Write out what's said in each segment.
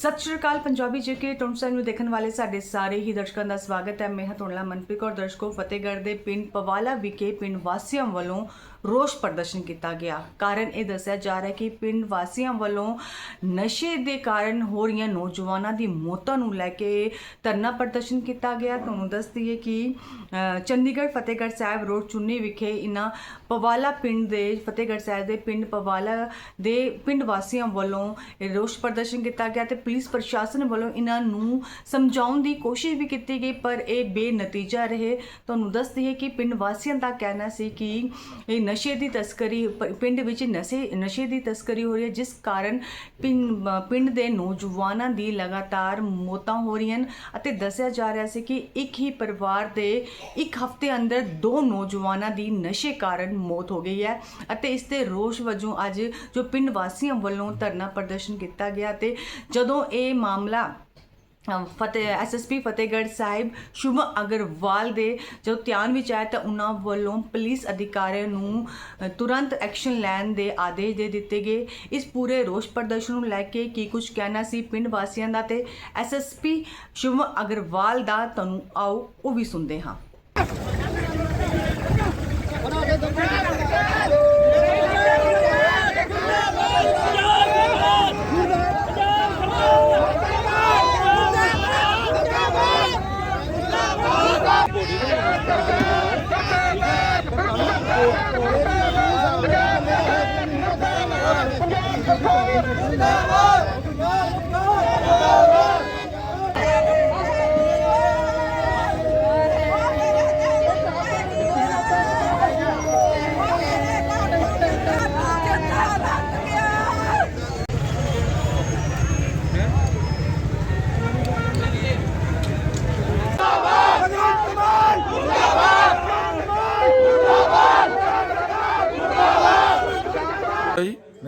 ਸਤਿ ਸ਼੍ਰੀ ਅਕਾਲ ਪੰਜਾਬੀ ਜੇਕੇ ਟੌਂਸਨ ਨੂੰ ਦੇਖਣ ਵਾਲੇ ਸਾਡੇ ਸਾਰੇ ਹੀ ਦਰਸ਼ਕਾਂ ਦਾ ਸਵਾਗਤ ਹੈ। ਮੈਂ ਹਾਂ ਤੁਹਾਡਾ ਮਨਪ੍ਰੀਤ ਕੌਰ, ਦਰਸ਼ਕੋ, ਫਤਿਹਗੜ੍ਹ ਦੇ ਪਿੰਡ ਪਵਾਲਾ ਵਿਖੇ ਪਿੰਡ ਵਾਸੀਆਂ ਵੱਲੋਂ ਰੋਸ ਪ੍ਰਦਰਸ਼ਨ ਕੀਤਾ ਗਿਆ। ਕਾਰਨ ਇਹ ਦੱਸਿਆ ਜਾ ਰਿਹਾ ਕਿ ਪਿੰਡ ਵਾਸੀਆਂ ਵੱਲੋਂ ਨਸ਼ੇ ਦੇ ਕਾਰਨ ਹੋ ਰਹੀਆਂ ਨੌਜਵਾਨਾਂ ਦੀ ਮੌਤਾਂ ਨੂੰ ਲੈ ਕੇ ਧਰਨਾ ਪ੍ਰਦਰਸ਼ਨ ਕੀਤਾ ਗਿਆ। ਤੁਹਾਨੂੰ ਦੱਸ ਦਈਏ ਕਿ ਚੰਡੀਗੜ੍ਹ ਫਤਿਹਗੜ੍ਹ ਸਾਹਿਬ ਰੋਡ ਚੁੰਨੀ ਵਿਖੇ ਇਨ੍ਹਾਂ ਪਵਾਲਾ ਪਿੰਡ ਦੇ, ਫਤਿਹਗੜ੍ਹ ਸਾਹਿਬ ਦੇ ਪਿੰਡ ਪਵਾਲਾ ਦੇ ਪਿੰਡ ਵਾਸੀਆਂ ਵੱਲੋਂ ਇਹ ਰੋਸ ਪ੍ਰਦਰਸ਼ਨ ਕੀਤਾ ਗਿਆ ਤੇ ਪੁਲਿਸ ਪ੍ਰਸ਼ਾਸਨ ਵੱਲੋਂ ਇਹਨਾਂ ਨੂੰ ਸਮਝਾਉਣ ਦੀ ਕੋਸ਼ਿਸ਼ ਵੀ ਕੀਤੀ ਗਈ, ਪਰ ਇਹ ਬੇਨਤੀਜਾ ਰਹੇ। ਤੁਹਾਨੂੰ ਦੱਸ ਦਈਏ ਕਿ ਪਿੰਡ ਵਾਸੀਆਂ ਦਾ ਕਹਿਣਾ ਸੀ ਕਿ ਇਹ ਨਸ਼ੇ ਦੀ ਤਸਕਰੀ, ਪ- ਪਿੰਡ ਵਿੱਚ ਨਸ਼ੇ ਨਸ਼ੇ ਦੀ ਤਸਕਰੀ ਹੋ ਰਹੀ ਹੈ, ਜਿਸ ਕਾਰਨ ਪਿੰਡ ਪਿੰਡ ਦੇ ਨੌਜਵਾਨਾਂ ਦੀ ਲਗਾਤਾਰ ਮੌਤਾਂ ਹੋ ਰਹੀਆਂ ਹਨ ਅਤੇ ਦੱਸਿਆ ਜਾ ਰਿਹਾ ਸੀ ਕਿ ਇੱਕ ਹੀ ਪਰਿਵਾਰ ਦੇ ਇੱਕ ਹਫ਼ਤੇ ਅੰਦਰ ਦੋ ਨੌਜਵਾਨਾਂ ਦੀ ਨਸ਼ੇ ਕਾਰਨ ਮੌਤ ਹੋ ਗਈ ਹੈ ਅਤੇ ਇਸ ਦੇ ਰੋਸ਼ ਵਜੋਂ ਅੱਜ ਜੋ ਪਿੰਡ ਵਾਸੀਆਂ ਵੱਲੋਂ ਧਰਨਾ ਪ੍ਰਦਰਸ਼ਨ ਕੀਤਾ ਗਿਆ ਤੇ ਜਦੋਂ ਇਹ ਮਾਮਲਾ ਫਤਿਹ ਐਸਐਸਪੀ ਫਤਿਹਗੜ੍ਹ ਸਾਹਿਬ, ਸ਼ੁਭ ਅਗਰਵਾਲ ਦੇ ਜੋ ਧਿਆਨ ਵਿੱਚ ਆਇਆ ਤਾਂ ਉਹਨਾਂ ਵੱਲੋਂ ਪੁਲਿਸ ਅਧਿਕਾਰੀਆਂ ਨੂੰ ਤੁਰੰਤ ਐਕਸ਼ਨ ਲੈਣ ਦੇ ਆਦੇਸ਼ ਦੇ ਦਿੱਤੇ ਗਏ। ਇਸ ਪੂਰੇ ਰੋਸ ਪ੍ਰਦਰਸ਼ਨ ਨੂੰ ਲੈ ਕੇ ਕੀ ਕੁਝ ਕਹਿਣਾ ਸੀ ਪਿੰਡ ਵਾਸੀਆਂ ਦਾ ਤੇ ਐਸਐਸਪੀ ਸ਼ੁਭ ਅਗਰਵਾਲ ਦਾ, ਤੁਹਾਨੂੰ ਆਓ ਉਹ ਵੀ ਸੁਣਦੇ ਹਾਂ।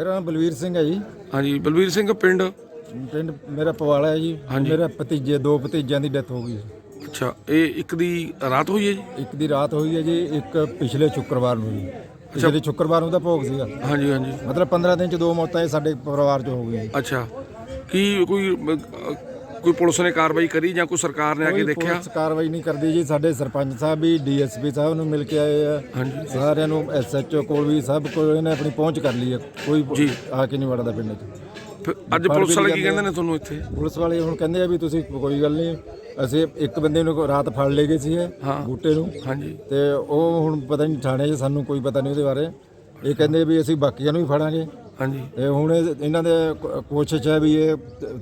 ਮੇਰਾ ਨਾਮ ਬਲਵੀਰ ਸਿੰਘ ਹੈ ਜੀ। ਹਾਂਜੀ ਬਲਵੀਰ ਸਿੰਘ ਪਿੰਡ? ਪਿੰਡ ਮੇਰਾ ਪਵਾਲਾ ਹੈ ਜੀ। ਮੇਰਾ ਭਤੀਜੇ ਦੋ ਭਤੀਜਿਆਂ ਦੀ ਡੈਥ ਹੋ ਗਈ ਅੱਛਾ ਇਹ ਇੱਕ ਦੀ ਰਾਤ ਹੋਈ ਹੈ ਜੀ? ਇੱਕ ਦੀ ਰਾਤ ਹੋਈ ਹੈ ਜੀ ਇੱਕ ਪਿਛਲੇ ਸ਼ੁੱਕਰਵਾਰ ਨੂੰ ਜੀ। ਪਿਛਲੇ ਸ਼ੁੱਕਰਵਾਰ ਨੂੰ ਦਾ ਭੋਗ ਸੀਗਾ। ਹਾਂਜੀ ਹਾਂਜੀ। ਮਤਲਬ 15 ਦਿਨ ਚ ਦੋ ਮੌਤਾਂ ਇਹ ਸਾਡੇ ਪਰਿਵਾਰ ਚ ਹੋ ਗਈਆਂ। ਅੱਛਾ। ਕੀ ਕੋਈ ਕੋਈ ਪੁਲਿਸ ਨੇ ਕਾਰਵਾਈ ਕਰੀ ਜਾਂ ਕੋਈ ਸਰਕਾਰ ਨੇ ਆ ਕੇ ਕੋਈ ਦੇਖਿਆ? ਪੁਲਿਸ ਕਾਰਵਾਈ ਨਹੀਂ ਕਰਦੀ ਜੀ। ਸਾਡੇ ਸਰਪੰਚ ਸਾਹਿਬ ਵੀ ਡੀਐਸਪੀ ਸਾਹਿਬ ਨੂੰ ਮਿਲ ਕੇ ਆਏ ਆ। ਸਾਰਿਆਂ ਨੂੰ ਐਸਐਚਓ ਕੋਲ ਵੀ ਸਭ ਕੋਲ ਇਹਨੇ ਆਪਣੀ ਪਹੁੰਚ ਕਰ ਲਈ ਹੈ ਕੋਈ ਜੀ। ਆ ਕੇ ਨਹੀਂ ਵੜਦਾ ਪਿੰਡ ਚ। ਫਿਰ ਅੱਜ ਪੁਲਿਸ ਵਾਲੇ ਕੀ ਕਹਿੰਦੇ ਨੇ ਤੁਹਾਨੂੰ ਇੱਥੇ? ਪੁਲਿਸ ਵਾਲੇ ਹੁਣ ਕਹਿੰਦੇ ਆ ਵੀ ਤੁਸੀਂ ਕੋਈ ਗੱਲ ਨਹੀਂ ਅਸੀਂ ਇੱਕ ਬੰਦੇ ਨੂੰ ਰਾਤ ਫੜ ਲਏ ਗਏ ਸੀ। ਬੂਟੇ ਨੂੰ। ਹਾਂਜੀ। ਤੇ ਉਹ ਹੁਣ ਪਤਾ ਨਹੀਂ ਥਾਣੇ 'ਚ ਸਾਨੂੰ ਕੋਈ ਪਤਾ ਨਹੀਂ ਉਹਦੇ ਬਾਰੇ। ਇਹ ਕਹਿੰਦੇ ਵੀ ਅਸੀਂ ਬਾਕੀਆਂ ਨੂੰ ਵੀ ਫੜਾਂਗੇ। ਹਾਂਜੀ। ਤੇ ਹੁਣ ਇਹ- ਇਹਨਾਂ ਦੇ ਕੋ- ਕੋਸ਼ਿਸ਼ ਹੈ ਵੀ ਇਹ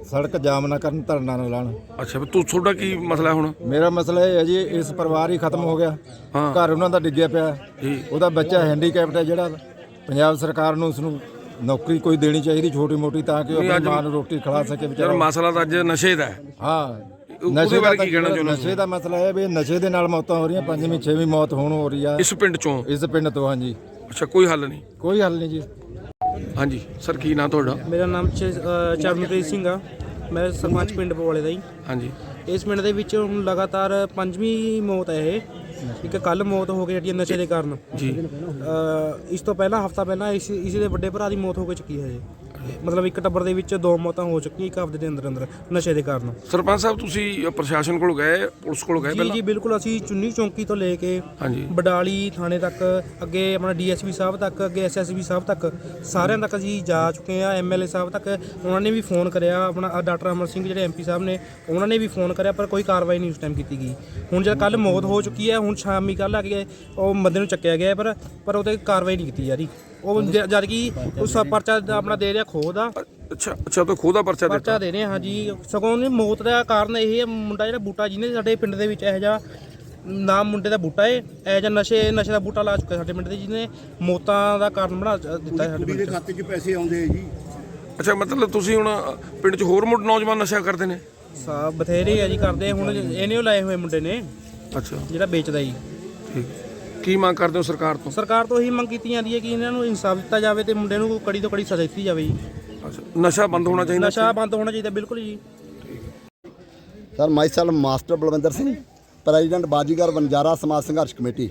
ਸੜਕ ਜਾਮ ਨਾ ਕਰਨ ਧਰਨਾ ਨਾ ਲਾਣ। ਅੱਛਾ ਤੂੰ ਤੁਹਾਡਾ ਕੀ ਮਸਲਾ ਹੁਣ? ਮੇਰਾ ਮਸਲਾ ਇਹ ਹੈ ਜੀ ਇਸ ਪਰਿਵਾਰ ਹੀ ਖਤਮ ਹੋ ਗਿਆ। ਹਾਂ। ਘਰ ਉਹਨਾਂ ਦਾ ਡਿੱਗਿਆ ਪਿਆ। ਜੀ। ਉਹਦਾ ਬੱਚਾ ਹੈਂਡੀਕੈਪਟ ਹੈ ਜਿਹੜਾ। ਪੰਜਾਬ ਸਰਕਾਰ ਨੂੰ ਉਸ ਨੂੰ ਨੌਕਰੀ ਕੋਈ ਦੇਣੀ ਚਾਹੀਦੀ ਛੋਟੀ ਮੋਟੀ ਤਾਂ ਕਿ ਉਹ ਆਪਣੀ ਮਾਂ ਨੂੰ ਰੋਟੀ ਖਿਲਾ ਸਕੇ ਯਾਰ ਵਿਚਾਰਾ ਮਸਲਾ ਤਾਂ ਅੱਜ ਨਸ਼ੇ ਦਾ ਹੈ। ਹਾਂ। ਉਹਦੇ ਬਾਰੇ ਤਾਂ ਕੀ ਕਹਿਣਾ ਚਾਹੁੰਦੇ ਨਸ਼ੇ ਦਾ ਮਸਲਾ ਇਹ ਹੈ ਵੀ ਨਸ਼ੇ ਦੇ ਨਾਲ ਮੌਤਾਂ ਹੋ ਰਹੀਆਂ ਪੰਜਵੀਂ ਛੇਵੀਂ ਮੌਤ ਹੋਣ ਹੋ ਰਹੀ ਆ। ਇਸ ਪਿੰਡ ਚੋਂ? ਇਸ ਪਿੰਡ ਤੋਂ ਹਾਂਜੀ। ਅੱਛਾ ਕੋਈ ਹੱਲ ਨਹੀਂ? ਕੋਈ ਹੱਲ ਨਹੀਂ ਜੀ। ਹਾਂਜੀ ਸਰ ਕੀ ਨਾਂ ਤੁਹਾਡਾ? ਮੇਰਾ ਨਾਮ ਚ- ਅ, ਚਰਨਪ੍ਰੀਤ ਸਿੰਘ ਆ। ਮੈਂ ਸਰਪੰਚ ਪਿੰਡ ਪਵਾਲੇ ਦਾ ਜੀ। ਹਾਂਜੀ। ਇਸ ਪਿੰਡ ਦੇ ਵਿੱਚ ਹੁਣ ਲਗਾਤਾਰ ਪੰਜਵੀਂ ਮੌਤ ਹੈ ਇਹ। ਇੱਕ ਕੱਲ ਮੌਤ ਹੋ ਗਈ ਜਿਹੜੀ ਨਸ਼ੇ ਦੇ ਕਾਰਨ। ਜੀ। ਅ, ਇਸ ਤੋਂ ਪਹਿਲਾਂ ਹਫਤਾ ਪਹਿਲਾਂ ਇਸ ਇਸ ਦੇ ਵੱਡੇ ਭਰਾ ਦੀ ਮੌਤ ਹੋ ਕੇ ਚੁੱਕੀ ਹੈ ਜੀ ਮਤਲਬ ਇੱਕ ਟੱਬਰ ਦੇ ਵਿੱਚ ਦੋ ਮੌਤਾਂ ਹੋ ਚੁੱਕੀਆਂ ਇੱਕ ਹਫ਼ਤੇ ਦੇ ਅੰਦਰ ਅੰਦਰ ਨਸ਼ੇ ਦੇ ਕਾਰਨ। ਸਰਪੰਚ ਸਾਹਿਬ ਤੁਸੀਂ ਪ੍ਰਸ਼ਾਸਨ ਕੋਲ ਗਏ ਪੁਲਿਸ ਕੋਲ ਗਏ ਜੀ ਪਹਿਲਾਂ? ਜੀ ਬਿਲਕੁਲ ਅਸੀਂ ਚੁੰਨੀ ਚੌਂਕੀ ਤੋਂ ਲੈ ਕੇ ਹਾਂਜੀ। ਬਡਾਲੀ ਥਾਣੇ ਤੱਕ ਅੱਗੇ ਆਪਣਾ ਡੀਐਸਪੀ ਸਾਹਿਬ ਤੱਕ ਅੱਗੇ ਐਸਐਸਪੀ ਸਾਹਿਬ ਤੱਕ ਸਾਰਿਆਂ ਤੱਕ ਅਸੀਂ ਜਾ ਚੁੱਕੇ ਆ ਐਮਐਲਏ ਸਾਹਿਬ ਤੱਕ। ਉਹਨਾਂ ਨੇ ਵੀ ਫੋਨ ਕਰਿਆ ਆਪਣਾ ਡਾਕਟਰ ਅਮਰ ਸਿੰਘ ਜਿਹੜੇ ਐਮਪੀ ਸਾਹਿਬ ਨੇ ਉਹਨਾਂ ਨੇ ਵੀ ਫੋਨ ਕਰਿਆ ਪਰ ਕੋਈ ਕਾਰਵਾਈ ਨਹੀਂ ਉਸ ਟਾਈਮ ਕੀਤੀ ਗਈ। ਹੁਣ ਜਦ ਕੱਲ ਮੌਤ ਹੋ ਚੁੱਕੀ ਹੈ ਹੁਣ ਸ਼ਾਮੀ ਕੱਲ ਆ ਕੇ ਉਹ ਬੰਦੇ ਨੂੰ ਚੱਕਿਆ ਗਿਆ ਪਰ ਪਰ ਉਹਤੇ ਕਾਰਵਾਈ ਨਹੀਂ ਕੀਤੀ ਜਾ ਰਹੀ। ਉਹ ਜ- ਜਦ ਕਿ ਉਸ ਪਰਚਾ ਆਪਣਾ ਦੇ ਰਿਹਾ ਖੋਹ ਦਾ। ਅੱਛਾ ਅੱਛਾ ਤਾਂ ਖੋਦਾ ਪਰਚਾ ਦਿੱਤਾ ਪਰਚਾ ਦੇ ਰਹੇ ਹਾਂ ਜੀ ਸਗੋਂ ਉਹਨੇ ਮੌਤ ਦਾ ਕਾਰਨ ਇਹ ਹੈ ਮੁੰਡਾ ਜਿਹੜਾ ਬੂਟਾ ਜਿਹਨੇ ਸਾਡੇ ਪਿੰਡ ਦੇ ਵਿੱਚ ਇਹੋ ਜਿਹਾ ਨਾਮ ਮੁੰਡੇ ਦਾ ਬੂਟਾ ਏ ਇਹੋ ਜਿਹਾ ਨਸ਼ੇ ਨਸ਼ੇ ਦਾ ਬੂਟਾ ਲਾ ਚੁੱਕਾ ਸਾਡੇ ਪਿੰਡ ਦੇ ਜਿਹਨੇ ਮੌਤਾਂ ਦਾ ਕਾਰਨ ਬਣਾ ਦਿੱਤਾ ਹੈ ਸਾਡੇ ਕੁੜੀ ਦੇ ਪਿੰਡ 'ਚ। ਖਾਤੇ 'ਚ ਪੈਸੇ ਆਉਂਦੇ ਆ ਜੀ। ਅੱਛਾ ਮਤਲਬ ਤੁਸੀਂ ਹੁਣ ਅ, ਪਿੰਡ 'ਚ ਹੋਰ ਮੁੰਡੇ ਨੌਜਵਾਨ ਨਸ਼ਾ ਕਰਦੇ ਨੇ? ਸਾ ਬਥੇਰੇ ਆ ਜੀ ਕਰਦੇ ਹੁਣ ਇਹਨੇ ਉਹ ਲਾਏ ਹੋਏ ਮੁੰਡੇ ਨੇ ਅੱਛਾ। ਜਿਹੜਾ ਵੇਚਦਾ ਜੀ। ਠੀਕ। ਕੀ ਮੰਗ ਕਰਦੇ ਹੋ ਸਰਕਾਰ ਤੋਂ? ਸਰਕਾਰ ਤੋਂ ਇਹੀ ਮੰਗ ਕੀਤੀ ਜਾਂਦੀ ਹੈ ਕਿ ਇਹਨਾਂ ਨੂੰ ਇਨਸਾਫ ਦਿੱਤਾ ਜਾਵੇ ਤੇ ਮੁੰਡੇ ਨੂੰ ਕੜੀ ਤੋਂ ਕੜੀ ਸਜ਼ਾ ਦਿੱਤੀ ਜਾਵੇ ਜੀ। ਅੱਛਾ ਨਸ਼ਾ ਬੰਦ ਹੋਣਾ ਚਾਹੀਦਾ ਨਸ਼ਾ ਬੰਦ ਹੋਣਾ ਚਾਹੀਦਾ ਬਿਲਕੁਲ ਜੀ। Sir myself master Balwinder Singh president Bazigar Banjara ਸਮਾਜ ਸੰਘਰਸ਼ ਕਮੇਟੀ।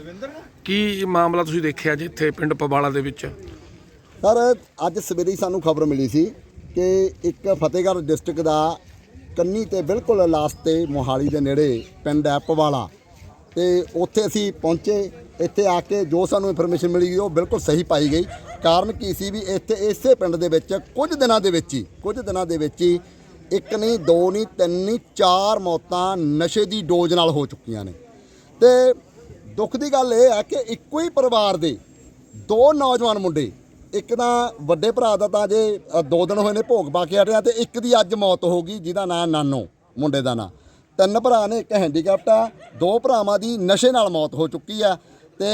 ਕੀ ਮਾਮਲਾ ਤੁਸੀਂ ਦੇਖਿਆ ਜੀ ਇੱਥੇ ਪਿੰਡ ਪਵਾਲਾ ਦੇ ਵਿੱਚ? ਸਰ ਅੱਜ ਸਵੇਰੇ ਹੀ ਸਾਨੂੰ ਖਬਰ ਮਿਲੀ ਸੀ ਕਿ ਇੱਕ ਫਤਿਹਗੜ੍ਹ ਡਿਸਟ੍ਰਿਕਟ ਦਾ ਕੰਨੀ ਤੇ ਬਿਲਕੁਲ ਲਾਸਟ ਤੇ ਮੋਹਾਲੀ ਦੇ ਨੇੜੇ ਪਿੰਡ ਹੈ ਪਵਾਲਾ ਤੇ ਉੱਥੇ ਅਸੀਂ ਪਹੁੰਚੇ ਇੱਥੇ ਆ ਕੇ ਜੋ ਸਾਨੂੰ ਇਨਫੋਰਮੇਸ਼ਨ ਮਿਲੀ ਉਹ ਬਿਲਕੁਲ ਸਹੀ ਪਾਈ ਗਈ। ਕਾਰਨ ਕੀ ਸੀ ਵੀ ਇੱਥੇ ਇਸੇ ਪਿੰਡ ਦੇ ਵਿੱਚ ਕੁਝ ਦਿਨਾਂ ਦੇ ਵਿੱਚ ਹੀ ਕੁਝ ਦਿਨਾਂ ਦੇ ਵਿੱਚ ਹੀ ਇੱਕ ਨਹੀਂ ਦੋ ਨਹੀਂ ਤਿੰਨ ਨਹੀਂ ਚਾਰ ਮੌਤਾਂ ਨਸ਼ੇ ਦੀ ਡੋਜ਼ ਨਾਲ ਹੋ ਚੁੱਕੀਆਂ ਨੇ। ਤੇ ਦੁੱਖ ਦੀ ਗੱਲ ਇਹ ਹੈ ਕਿ ਇੱਕੋ ਹੀ ਪਰਿਵਾਰ ਦੇ ਦੋ ਨੌਜਵਾਨ ਮੁੰਡੇ ਇੱਕ ਤਾਂ ਵੱਡੇ ਭਰਾ ਦਾ ਤਾਂ ਜੇ ਅ, ਦੋ ਦਿਨ ਹੋਏ ਨੇ ਭੋਗ ਪਾ ਕੇ ਹਟਿਆ ਤੇ ਇੱਕ ਦੀ ਅੱਜ ਮੌਤ ਹੋ ਗਈ ਜਿਹਦਾ ਨਾਂ ਨਾਨੋ ਮੁੰਡੇ ਦਾ ਨਾਂ। ਤਿੰਨ ਭਰਾ ਨੇ ਇੱਕ ਹੈਂਡੀਕੈਪਟ ਆ ਦੋ ਭਰਾਵਾਂ ਦੀ ਨਸ਼ੇ ਨਾਲ ਮੌਤ ਹੋ ਚੁੱਕੀ ਆ। ਤੇ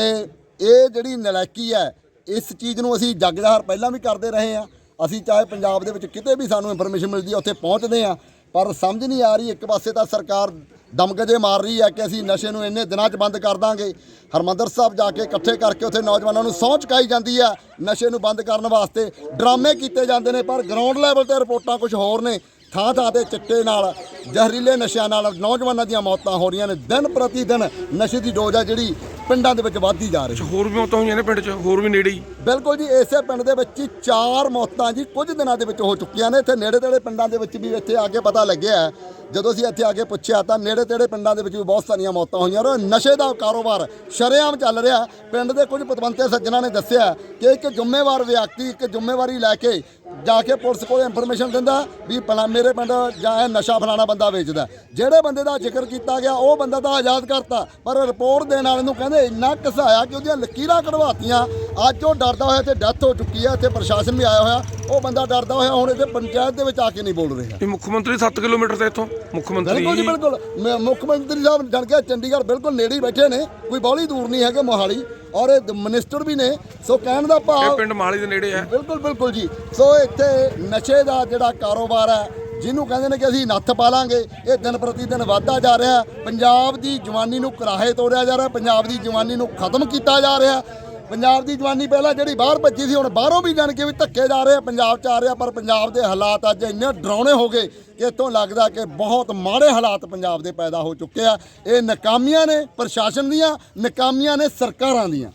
ਇਹ ਜਿਹੜੀ ਨਲਾਇਕੀ ਹੈ, ਇਸ ਚੀਜ਼ ਨੂੰ ਅਸੀਂ ਜੱਗ ਜ਼ਾਹਰ ਪਹਿਲਾਂ ਵੀ ਕਰਦੇ ਰਹੇ ਆ ਅਸੀਂ ਚਾਹੇ ਪੰਜਾਬ ਦੇ ਵਿੱਚ ਕਿਤੇ ਵੀ ਸਾਨੂੰ ਇਨਫੋਰਮੇਸ਼ਨ ਮਿਲਦੀ ਹੈ, ਉੱਥੇ ਪਹੁੰਚਦੇ ਆ ਪਰ ਸਮਝ ਨਹੀਂ ਆ ਰਹੀ, ਇੱਕ ਪਾਸੇ ਤਾਂ ਸਰਕਾਰ ਦਮਗਜੇ ਮਾਰ ਰਹੀ ਹੈ ਕਿ ਅਸੀਂ ਨਸ਼ੇ ਨੂੰ ਇੰਨੇ ਦਿਨਾਂ 'ਚ ਬੰਦ ਕਰ ਦਾਂਗੇ। ਹਰਮੰਦਰ ਸਾਹਿਬ ਜਾ ਕੇ ਇਕੱਠੇ ਕਰਕੇ ਉੱਥੇ ਨੌਜਵਾਨਾਂ ਨੂੰ ਸਹੁੰ ਚੁਕਾਈ ਜਾਂਦੀ ਹੈ ਨਸ਼ੇ ਨੂੰ ਬੰਦ ਕਰਨ ਵਾਸਤੇ। ਡਰਾਮੇ ਕੀਤੇ ਜਾਂਦੇ ਨੇ, ਪਰ ਗਰਾਊਂਡ ਲੈਵਲ ਤੇ ਰਿਪੋਰਟਾਂ ਕੁਝ ਹੋਰ ਨੇ। ਥਾਂ ਥਾਂ ਤੇ ਚਿੱਟੇ ਨਾਲ, ਜ਼ਹਿਰੀਲੇ ਨਸ਼ਿਆਂ ਨਾਲ ਨੌਜਵਾਨਾਂ ਦੀਆਂ ਮੌਤਾਂ ਹੋ ਰਹੀਆਂ ਨੇ। ਦਿਨ ਪ੍ਰਤੀ ਦਿਨ ਨਸ਼ੇ ਦੀ ਡੋਜ਼ ਆ ਜਿਹੜੀ ਪਿੰਡਾਂ ਦੇ ਵਿੱਚ ਵੱਧਦੀ ਜਾ ਰਹੀ ਹੈ। ਹੋਰ ਵੀ ਮੌਤਾਂ ਹੋਈਆਂ ਨੇ ਪਿੰਡ 'ਚ ਹੋਰ ਵੀ ਨੇੜੇ ਹੀ? ਬਿਲਕੁਲ ਜੀ ਇਸੇ ਪਿੰਡ ਦੇ ਵਿੱਚ ਹੀ ਚਾਰ ਮੌਤਾਂ ਜੀ ਕੁਝ ਦਿਨਾਂ ਦੇ ਵਿੱਚ ਹੋ ਚੁੱਕੀਆਂ ਨੇ। ਇੱਥੇ ਨੇੜੇ ਤੇੜੇ ਪਿੰਡਾਂ ਦੇ ਵਿੱਚ ਵੀ ਇੱਥੇ ਆ ਕੇ ਪਤਾ ਲੱਗਿਆ। ਜਦੋਂ ਅਸੀਂ ਇੱਥੇ ਆ ਕੇ ਪੁੱਛਿਆ ਤਾਂ ਨੇੜੇ ਤੇੜੇ ਪਿੰਡਾਂ ਦੇ ਵਿੱਚ ਵੀ ਬਹੁਤ ਸਾਰੀਆਂ ਮੌਤਾਂ ਹੋਈਆਂ ਔਰ ਨਸ਼ੇ ਦਾ ਕਾਰੋਬਾਰ ਸ਼ਰੇਆਮ ਚੱਲ ਰਿਹਾ। ਪਿੰਡ ਦੇ ਕੁਝ ਪਤਵੰਤੇ ਸੱਜਣਾ ਨੇ ਦੱਸਿਆ ਕਿ ਇੱਕ ਜ਼ਿੰਮੇਵਾਰ ਵਿਅਕਤੀ ਇੱਕ ਜ਼ਿੰਮੇਵਾਰੀ ਲੈ ਕੇ ਜਾ ਕੇ ਪੁਲਿਸ ਕੋਲ ਇਨਫੋਰਮੇਸ਼ਨ ਦਿੰਦਾ ਵੀ ਫਲਾ ਮੇਰੇ ਪਿੰਡ ਜਾਂ ਇਹ ਨਸ਼ਾ ਫਲਾਣਾ ਬੰਦਾ ਵੇਚਦਾ ਜਿਹੜੇ ਬੰਦੇ ਦਾ ਜ਼ਿਕਰ ਕੀਤਾ ਗਿਆ ਉਹ ਬੰਦਾ ਤਾਂ ਆਜ਼ਾਦ ਕਰਤਾ ਪਰ ਰਿਪੋਰਟ ਦੇਣ ਵਾਲੇ ਨੂੰ ਕਹਿੰਦੇ ਇੰਨਾ ਘਸਾਇਆ ਕਿ ਉਹਦੀਆਂ ਲਕੀਰਾਂ ਕਢਵਾਤੀਆਂ। ਅੱਜ ਉਹ ਡਰਦਾ ਹੋਇਆ ਤੇ ਡੈਥ ਹੋ ਚੁੱਕੀ ਹੈ ਇੱਥੇ ਪ੍ਰਸ਼ਾਸਨ ਵੀ ਆਇਆ ਹੋਇਆ। ਉਹ ਬੰਦਾ ਡਰਦਾ ਹੋਇਆ ਹੁਣ ਇੱਥੇ ਪੰਚਾਇਤ ਦੇ ਵਿੱਚ ਆ ਕੇ ਨਹੀਂ ਬੋਲ ਰਿਹਾ। ਇਹ ਮੁੱਖ ਮੰਤਰੀ 7 ਕਿਲੋਮੀਟਰ ਤੇ ਇੱਥੋਂ ਮੁੱਖ ਮੰਤਰੀ ਬਿਲਕੁਲ ਜੀ ਬਿਲਕੁਲ। ਮ- ਮੁੱਖ ਮੰਤਰੀ ਸਾਹਿਬ ਜਾਣ ਕੇ ਚੰਡੀਗੜ੍ਹ ਬਿਲਕੁਲ ਨੇੜੇ ਹੀ ਬੈਠੇ ਨੇ ਕੋਈ ਬਾਹਲੀ ਦੂਰ ਨਹੀਂ ਹੈਗੇ ਮੋਹਾਲੀ। ਔਰ ਇਹ ਮਿਨਿਸਟਰ ਵੀ ਨੇ ਸੋ ਕਹਿਣ ਦਾ ਇਹ ਭਾਵ ਪਿੰਡ ਮਾਲੀ ਦੇ ਨੇੜੇ ਹੈ। ਬਿਲਕੁਲ ਬਿਲਕੁਲ ਜੀ। ਸੋ ਇੱਥੇ ਨਸ਼ੇ ਦਾ ਜਿਹੜਾ ਕਾਰੋਬਾਰ ਹੈ ਜਿਹਨੂੰ ਕਹਿੰਦੇ ਨੇ ਕਿ ਅਸੀਂ ਨੱਥ ਪਾ ਲਾਂਗੇ ਇਹ ਦਿਨ ਪ੍ਰਤੀ ਦਿਨ ਵਧਦਾ ਜਾ ਰਿਹਾ। ਪੰਜਾਬ ਦੀ ਜਵਾਨੀ ਨੂੰ ਕਰਾਹੇ ਤੋੜਿਆ ਜਾ ਰਿਹਾ। ਪੰਜਾਬ ਦੀ ਜਵਾਨੀ ਨੂੰ ਖਤਮ ਕੀਤਾ ਜਾ ਰਿਹਾ। ਪੰਜਾਬ ਦੀ ਜਵਾਨੀ ਪਹਿਲਾਂ ਜਿਹੜੀ ਬਾਹਰ ਭੱਜੀ ਸੀ, ਹੁਣ ਬਾਹਰੋਂ ਵੀ ਜਾਣ ਕੇ ਵੀ ਧੱਕੇ ਜਾ ਰਹੇ ਆ। ਪੰਜਾਬ ਚ ਆ ਰਿਹਾ, ਪਰ ਪੰਜਾਬ ਦੇ ਹਾਲਾਤ ਅੱਜ ਇੰਨੇ ਡਰਾਉਣੇ ਹੋ ਗਏ ਕਿ ਇੱਥੋਂ ਲੱਗਦਾ ਕਿ ਬਹੁਤ ਮਾੜੇ ਹਾਲਾਤ ਪੰਜਾਬ ਦੇ ਪੈਦਾ ਹੋ ਚੁੱਕੇ ਆ। ਇਹ ਨਾਕਾਮੀਆਂ ਨੇ ਪ੍ਰਸ਼ਾਸਨ ਦੀਆਂ, ਨਾਕਾਮੀਆਂ ਨੇ ਸਰਕਾਰਾਂ ਦੀਆਂ।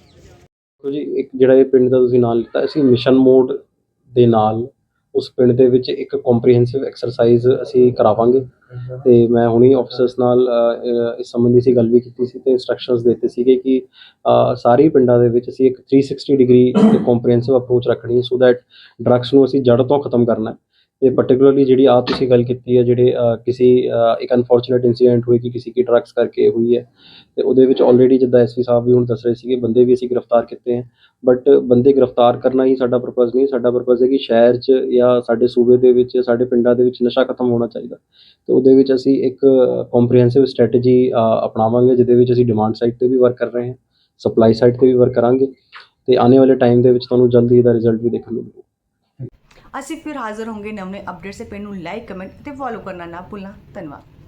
ਜੀ, ਇੱਕ ਜਿਹੜਾ ਇਹ ਪਿੰਡ ਦਾ ਤੁਸੀਂ ਨਾਮ ਲਿੱਤਾ, ਅਸੀਂ ਮਿਸ਼ਨ ਮੋਡ ਦੇ ਨਾਲ ਉਸ ਪਿੰਡ ਦੇ ਵਿੱਚ ਇੱਕ ਕੰਪਰੀਹੈਂਸਿਵ ਐਕਸਰਸਾਈਜ਼ ਅਸੀਂ ਕਰਾਵਾਂਗੇ। ਤੇ ਮੈਂ ਹੁਣੀ ਆਫੀਸਰਸ ਨਾਲ ਇਸ ਸੰਬੰਧੀ ਅਸੀਂ ਗੱਲ ਵੀ ਕੀਤੀ ਸੀ ਤੇ ਇਨਸਟਰਕਸ਼ਨਸ ਦਿੱਤੇ ਸੀਗੇ ਕਿ ਸਾਰੇ ਪਿੰਡਾਂ ਦੇ ਵਿੱਚ ਅਸੀਂ ਇੱਕ 360 ਡਿਗਰੀ ਕੰਪਰੀਹੈਂਸਿਵ ਅਪਰੋਚ ਰੱਖਣੀ ਹੈ ਸੋ ਦੈਟ ਡਰੱਗਸ ਨੂੰ ਅਸੀਂ ਜੜ ਤੋਂ ਖਤਮ ਕਰਨਾ ਤੇ ਪਾਰਟਿਕੂਲਰਲੀ ਜਿਹੜੀ ਆ ਤੁਸੀਂ ਗੱਲ ਕੀਤੀ ਹੈ ਜਿਹੜੇ ਕਿਸੇ ਇੱਕ ਅਨਫੋਰਚੂਨੇਟ ਇਨਸੀਡੈਂਟ ਹੋਈ ਕਿ ਕਿਸੇ ਕੀ ਡਰੱਗਸ ਕਰਕੇ ਹੋਈ ਹੈ, ਤੇ ਉਹਦੇ ਵਿੱਚ ਆਲਰੇਡੀ ਜਿੱਦਾਂ ਐਸਪੀ ਸਾਹਿਬ ਵੀ ਹੁਣ ਦੱਸ ਰਹੇ ਸੀਗੇ, ਬੰਦੇ ਵੀ ਅਸੀਂ ਗ੍ਰਿਫਤਾਰ ਕੀਤੇ ਹੈ ਬਟ ਬੰਦੇ ਗ੍ਰਿਫਤਾਰ ਕਰਨਾ ਹੀ ਸਾਡਾ ਪਰਪਸ ਨਹੀਂ, ਸਾਡਾ ਪਰਪਸ ਹੈ ਕਿ ਸ਼ਹਿਰ 'ਚ ਜਾਂ ਸਾਡੇ ਸੂਬੇ ਦੇ ਵਿੱਚ, ਸਾਡੇ ਪਿੰਡਾਂ ਦੇ ਵਿੱਚ ਨਸ਼ਾ ਖਤਮ ਹੋਣਾ ਚਾਹੀਦਾ। ਤੇ ਉਹਦੇ ਵਿੱਚ ਅਸੀਂ ਇੱਕ ਕੰਪਰੀਹੈਂਸਿਵ ਸਟ੍ਰੈਟਜੀ ਅਪਣਾਵਾਂਗੇ, ਜਿਹਦੇ ਵਿੱਚ ਅਸੀਂ ਡਿਮਾਂਡ ਸਾਈਡ ਤੇ ਵੀ ਵਰਕ ਕਰ ਰਹੇ ਹਾਂ ਸਪਲਾਈ ਸਾਈਡ ਤੇ ਵੀ ਵਰਕ ਕਰਾਂਗੇ, ਤੇ ਆਉਣੇ ਵਾਲੇ ਟਾਈਮ ਦੇ ਵਿੱਚ ਤੁਹਾਨੂੰ ਜਲਦੀ ਇਹਦਾ ਰਿਜ਼ਲਟ ਵੀ ਦੇਖਣ ਨੂੰ ਮਿਲੇਗਾ। ਅਸੀਂ ਫਿਰ ਹਾਜ਼ਰ ਹੋਵਾਂਗੇ ਨਵੇਂ ਅਪਡੇਟ। ਸੇ ਪੈਨ ਨੂੰ ਲਾਈਕ ਕਮੈਂਟ ਅਤੇ ਫੋਲੋ ਕਰਨਾ ਨਾ ਭੁੱਲਣਾ। ਧੰਨਵਾਦ।